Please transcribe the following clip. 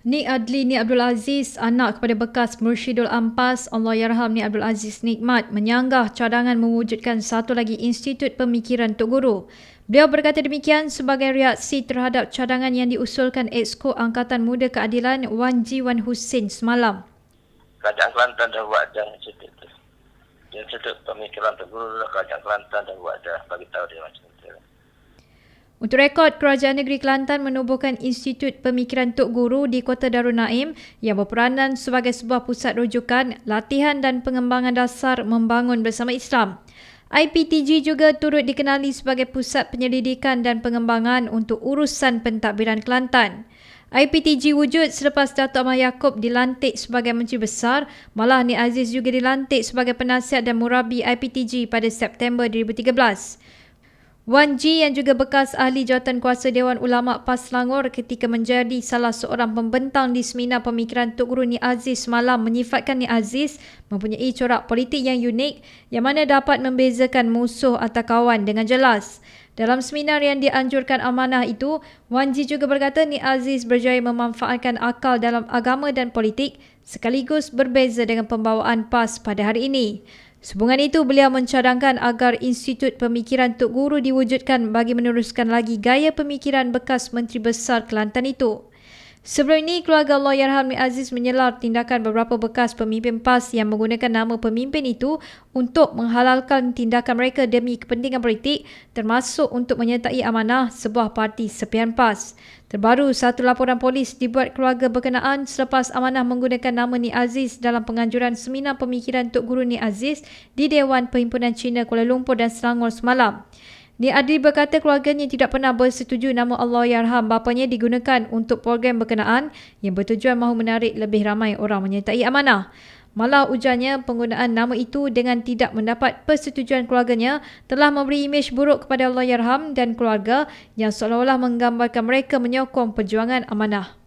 Nik Adli Nik Abdul Aziz, anak kepada bekas Mursyidul Ampas, Allah Yarham Nik Abdul Aziz Nikmat, menyanggah cadangan mewujudkan satu lagi Institut Pemikiran Tok Guru. Beliau berkata demikian sebagai reaksi terhadap cadangan yang diusulkan Exco Angkatan Muda Keadilan Wan Ji Wan Hussein semalam. Kerajaan Kelantan dah buat dah institut tu. Institut Pemikiran Tok Guru Kerajaan Kelantan dah buat dah bagi tahu dia macam. Untuk rekod, Kerajaan Negeri Kelantan menubuhkan Institut Pemikiran Tok Guru di Kota Darul Naim yang berperanan sebagai sebuah pusat rujukan, latihan dan pengembangan dasar membangun bersama Islam. IPTG juga turut dikenali sebagai pusat penyelidikan dan pengembangan untuk urusan pentadbiran Kelantan. IPTG wujud selepas Datuk Ahmad Yaakob dilantik sebagai Menteri Besar, malah Ni Aziz juga dilantik sebagai penasihat dan murabi IPTG pada September 2013. Wan Ji yang juga bekas ahli jawatan kuasa Dewan Ulama PAS Selangor ketika menjadi salah seorang pembentang di seminar pemikiran Tok Guru Ni Aziz semalam menyifatkan Ni Aziz mempunyai corak politik yang unik yang mana dapat membezakan musuh atau kawan dengan jelas. Dalam seminar yang dianjurkan amanah itu, Wan Ji juga berkata Ni Aziz berjaya memanfaatkan akal dalam agama dan politik sekaligus berbeza dengan pembawaan PAS pada hari ini. Sehubungan itu, beliau mencadangkan agar Institut Pemikiran Tok Guru diwujudkan bagi meneruskan lagi gaya pemikiran bekas Menteri Besar Kelantan itu. Sebelum ini, keluarga Allah Yarham Aziz menyelar tindakan beberapa bekas pemimpin PAS yang menggunakan nama pemimpin itu untuk menghalalkan tindakan mereka demi kepentingan politik termasuk untuk menyertai amanah sebuah parti sepian PAS. Terbaru, satu laporan polis dibuat keluarga berkenaan selepas amanah menggunakan nama Ni Aziz dalam penganjuran seminar pemikiran Tok Guru Ni Aziz di Dewan Perhimpunan Cina Kuala Lumpur dan Selangor semalam. Ni Adli berkata keluarganya tidak pernah bersetuju nama Allah Yarham bapanya digunakan untuk program berkenaan yang bertujuan mahu menarik lebih ramai orang menyertai amanah. Malah ujarnya penggunaan nama itu dengan tidak mendapat persetujuan keluarganya telah memberi imej buruk kepada Allah Yarham dan keluarga yang seolah-olah menggambarkan mereka menyokong perjuangan amanah.